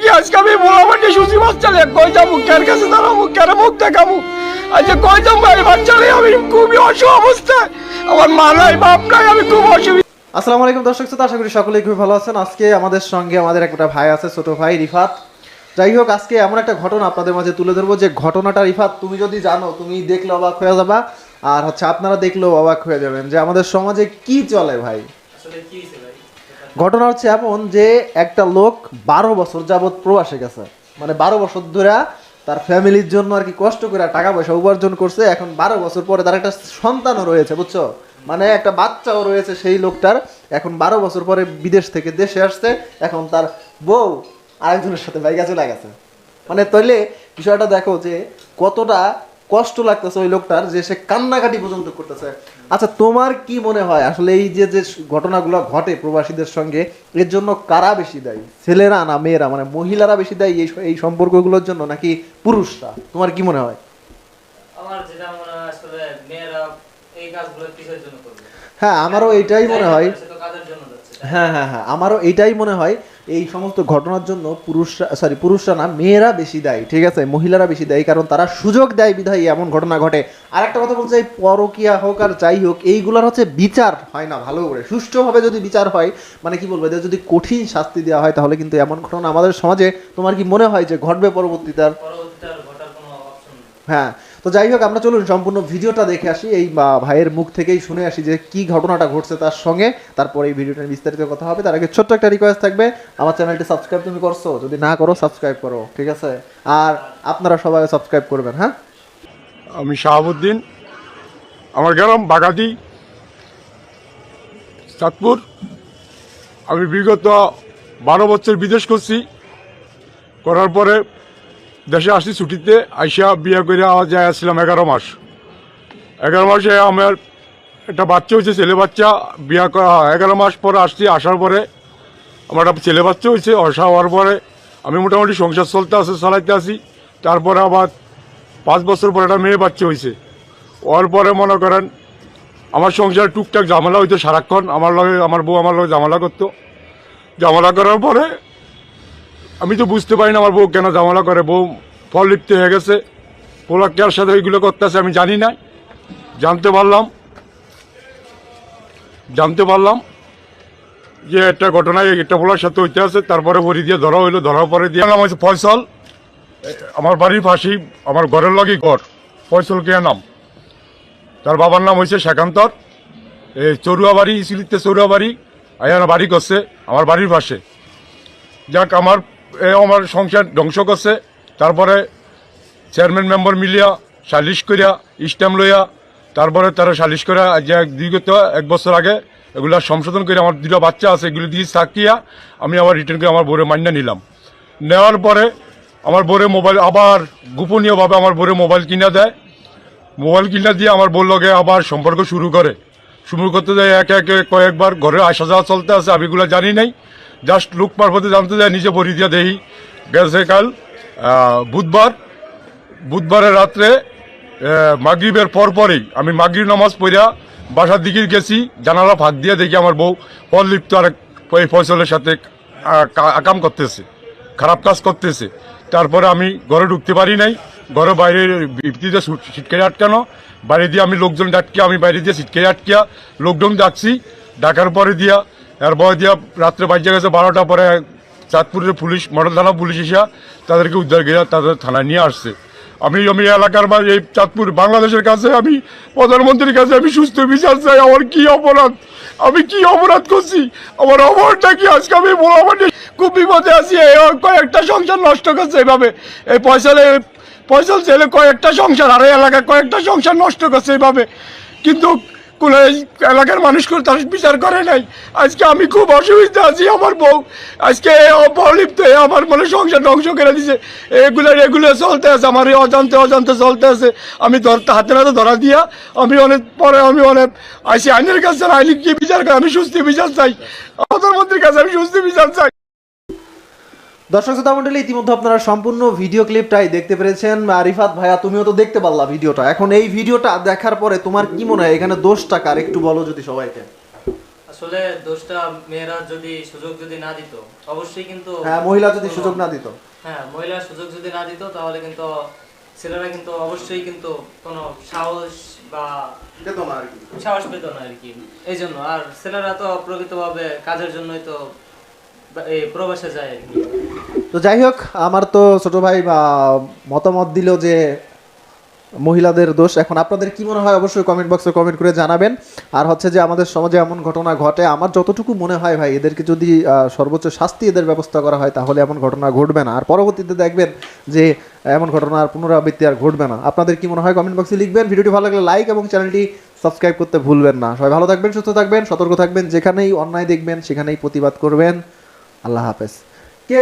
কি আজকে আমি সুচি বাচ্চালে কই যাব? কার কাছে দাঁড়াবো? কার মুখ দেখাবো? আচ্ছা কই যাব? ভাই বাচ্চালে আমি খুবই অসু অবস্থায় আমার মা নাই বাপ নাই আমি খুব অসুবিধা। আসসালামু আলাইকুম দর্শক শ্রোতা আশা করি সকলেই খুব ভালো আছেন। আজকে আমাদের সঙ্গে আমাদের একটা ভাই আছে ছোট ভাই রিফাত। যাই হোক আজকে এমন একটা ঘটনা আপনাদের মাঝে তুলে ধরবো যে ঘটনাটা রিফাত তুমি যদি জানো তুমি দেখলে অবাক হয়ে যাবা। আর হচ্ছে আপনারা দেখলেও অবাক হয়ে যাবেন যে আমাদের সমাজে কি চলে ভাই? ঘটনা হচ্ছে এমন যে একটা লোক বারো বছর যাবৎ প্রবাসে গেছে। মানে বারো বছর ধরে তার ফ্যামিলির জন্য আর কি কষ্ট করে টাকা পয়সা উপার্জন করছে। এখন বারো বছর পরে তার একটা সন্তানও রয়েছে, বুঝছ? মানে একটা বাচ্চাও রয়েছে সেই লোকটার। এখন বারো বছর পরে বিদেশ থেকে দেশে আসছে। এখন তার বউ আরেকজনের সাথে বাইকা চলে গেছে। মানে তাইলে বিষয়টা দেখো যে কতটা কষ্ট লাগতেছে ওই লোকটার যে সে কান্নাকাটি পর্যন্ত করতেছে। আচ্ছা তোমার কি মনে হয়? আসলে এই যে যে ঘটনাগুলো ঘটে প্রবাসীদের সঙ্গে এর জন্য কারা বেশি দায়ী? ছেলেরা না মেয়েরা? মানে মহিলারা বেশি দায়ী এই এই সম্পর্কগুলোর জন্য নাকি পুরুষরা? তোমার কি মনে হয়? আমার যেটা মনে হয় আসলে মেয়েরা এই কাজগুলো কিসের জন্য করবে? হ্যাঁ আমারও এইটাই মনে হয় সে তো কাজের জন্য যাচ্ছে হ্যাঁ হ্যাঁ হ্যাঁ আমারও এইটাই মনে হয় এই সমস্ত ঘটনার জন্য পুরুষরা সরি পুরুষরা না মেয়েরা বেশি দায়ী ঠিক আছে? মহিলারা বেশি দায়ী কারণ তারা সুযোগ দেয় বিধায় এমন ঘটনা ঘটে। আর একটা কথা বলতে চাই পরকিয়া হোক আর যাই হোক এইগুলোর হচ্ছে বিচার হয় না ভালো করে। সুষ্ঠুভাবে যদি বিচার হয় মানে কি বলব এদের যদি কঠিন শাস্তি দেওয়া হয় তাহলে কিন্তু এমন ঘটনা আমাদের সমাজে তোমার কি মনে হয় যে ঘটবে পরবর্তীতে আর? হ্যাঁ তো যাই হোক, আমরা চলুন সম্পূর্ণ ভিডিওটা দেখে আসি। এই ভাইয়ের মুখ থেকেই শুনে আসি যে কি ঘটনাটা ঘটছে তার সঙ্গে। তারপর এই ভিডিওটা বিস্তারিত কথা হবে। তার আগে ছোট্ট একটা রিকোয়েস্ট থাকবে। আমার চ্যানেলটি সাবস্ক্রাইব তুমি করছ? যদি না করো সাবস্ক্রাইব করো, ঠিক আছে? আর আপনারা সবাই সাবস্ক্রাইব করবেন হ্যাঁ? আমি শাহাবুদ্দিন। আমার গ্রাম বাগাতি, চাঁদপুর। আমি বিগত বারো বছর বিদেশ করছি। করার পরে দেশে আসি ছুটিতে, আইসা বিয়ে করে যায় আসছিলাম এগারো মাস। এগারো মাসে আমার একটা বাচ্চা হয়েছে, ছেলে বাচ্চা, বিয়ে করা হয়। এগারো মাস পরে আসছি, আসার পরে আমার একটা ছেলে বাচ্চা হয়েছে আসা হওয়ার পরে আমি মোটামুটি সংসার চলতে আছে চালাইতে আসি। তারপরে আবার পাঁচ বছর পরে একটা মেয়ে বাচ্চা হয়েছে। ওর পরে মনে করেন আমার সংসারে টুকটাক ঝামেলা হইতো সারাক্ষণ, আমার লগে, আমার বউ আমার লগে ঝামেলা করতো। ঝামেলা করার পরে আমি তো বুঝতে পারি না আমার বউ কেন ঝামেলা করে। বউ ফল লিপ্ত হয়ে গেছে। পোলাক্কার সাথে ওইগুলো করতেছে আমি জানি না। জানতে পারলাম। জানতে পারলাম যে একটা ঘটনায় একটা পোলার সাথে হইতে আছে, তারপরে বড়ি দিয়ে ধরা হইল, ধরার পরে দিয়ে নাম হচ্ছে ফয়সল। আমার বাড়ির পাশেই, আমার ঘরের লগেই ঘর, ফয়সল কে নাম। তার বাবার নাম হয়েছে শেখান্তর। এই চড়ুয়া বাড়ি ইসিলিতে চড়ুয়া বাড়ি আয়ানা বাড়ি করছে আমার বাড়ির পাশে। যাক, আমার আমার সংসার ধ্বংস করছে। তারপরে চেয়ারম্যান মেম্বার মিলিয়া সালিশ করিয়া স্ট্যাম্প লইয়া, তারপরে তারা সালিশ করে যে বিগত এক বছর আগে এগুলা সংশোধন করে আমার দুটো বাচ্চা আছে, এগুলো দিয়ে সাকিয়া আমি আবার রিটার্ন করে আমার বোরে মান্য নিলাম। নেওয়ার পরে আমার বোরে মোবাইল আবার গোপনীয়ভাবে আমার বোরে মোবাইল কিনা দেয়। মোবাইল কিনা দিয়ে আমার বোর লগে আবার সম্পর্ক শুরু করে। শুরু করতে যায় একে একে কয়েকবার, ঘরে আসা যাওয়া চলতে আছে, আমি এগুলো জানি নাই। জাস্ট লুক মারফতে জানতে যায় নিজে বড়ি দিয়ে দেখি। গেছে বুধবার। বুধবারের রাত্রে মাগরিবের পরপরই আমি মাগরিব নামাজ পড়িয়া বাসার দিকে গেছি, জানালা ফাঁক দিয়ে দেখি আমার বউ পরলিপ্ত আরেক এই ফসলের সাথে আকাম করতেছে, খারাপ কাজ করতেছে। তারপরে আমি ঘরে ঢুকতে পারি নাই, ঘরে বাইরে ভিত্তিতে সিটকারি আটকানো। বাইরে দিয়ে আমি লোকজন ডাকিয়া আমি বাইরে দিয়ে সিটকারি আটকিয়া, লোকজন ডাকছি। ডাকার পরে দিয়া এরপরে দিয়া রাত্রে বাজে গেছে বারোটা পরে চাঁদপুরের পুলিশ, মডেল থানা পুলিশ এসে তাদেরকে উদ্ধার করে তাদের থানায় নিয়ে আসছে। আমি আমি এলাকার বা এই চাঁদপুর বাংলাদেশের কাছে আমি, প্রধানমন্ত্রীর কাছে আমি সুস্থ বিচার চাই, আমার কি অপরাধ? আমি কি অপরাধ করছি? আমার অপরাধটা কি? আজকে আমি বলা মানে খুব বিপদে আছি কয়েকটা সংসার নষ্ট করছে এইভাবে। এই পয়সা পয়সা ছেলে কয়েকটা সংসার, আর এই এলাকায় কয়েকটা সংসার নষ্ট করছে এইভাবে। কিন্তু কোনো এলাকার মানুষ করে তার বিচার করে নাই। আজকে আমি খুব অসুবিধা আছি, আমার বউ। আজকে অপলিপ্ত আমার মানে সংসার ধ্বংস করে দিছে। এগুলো এগুলো চলতে আছে, আমার এই অজান্তে অজান্তে চলতে আছে। আমি ধরতে হাতে নাতে ধরা দিয়া আমি অনেক পরে আমি অনেক আইসি আইনের কাছে আইনি কি বিচার করে? আমি সুস্থ বিচার চাই। প্রধানমন্ত্রীর কাছে আমি সুস্থ বিচার চাই। দর্শক শ্রোতা মন্ডলী ইতিমধ্যে আপনারা সম্পূর্ণ ভিডিও ক্লিপটাই দেখতে পেরেছেন। আরিফাত ভাইয়া তুমিও তো দেখতে পারলা ভিডিওটা এখন এই ভিডিওটা দেখার পরে তোমার কি মনে হয়? এখানে দোষটা কার? একটু বলো যদি সবাইকে। আসলে দোষটা মেয়েরা যদি সুযোগ যদি না দিত অবশ্যই কিন্তু হ্যাঁ মহিলা যদি সুযোগ না দিত। হ্যাঁ মহিলা সুযোগ যদি না দিত তাহলে কিন্তু ছেলেরা কিন্তু অবশ্যই কিন্তু কোনো সাহস বা পেত না আর কি। সাহস পেত না আর কি। এই জন্য আর ছেলেরা তো প্রকৃতভাবে কাজের জন্যই তো প্রবাসে যায় আর কি। তো যাই হোক, আমার তো ছোট ভাই মতামত দিল যে মহিলাদের দোষ। এখন আপনাদের কি মনে হয় অবশ্যই কমেন্ট বক্সে কমেন্ট করে জানাবেন। আর হচ্ছে যে আমাদের সমাজে এমন ঘটনা ঘটে, আমার যতটুকু মনে হয় ভাই, এদেরকে যদি সর্বোচ্চ শাস্তি এদের ব্যবস্থা করা হয়, তাহলে এমন ঘটনা ঘটবে না। আর পরবর্তীতে দেখবেন যে এমন ঘটনা আর পুনরাবৃত্তি আর ঘটবে না। আপনাদের কি মনে হয় কমেন্ট বক্সে লিখবেন। ভিডিওটি ভালো লাগলে লাইক এবং চ্যানেলটি সাবস্ক্রাইব করতে ভুলবেন না। সবাই ভালো থাকবেন, সুস্থ থাকবেন, সতর্ক থাকবেন। যেখানেই অন্যায় দেখবেন, সেখানেই প্রতিবাদ করবেন। আল্লাহ হাফেজ। কে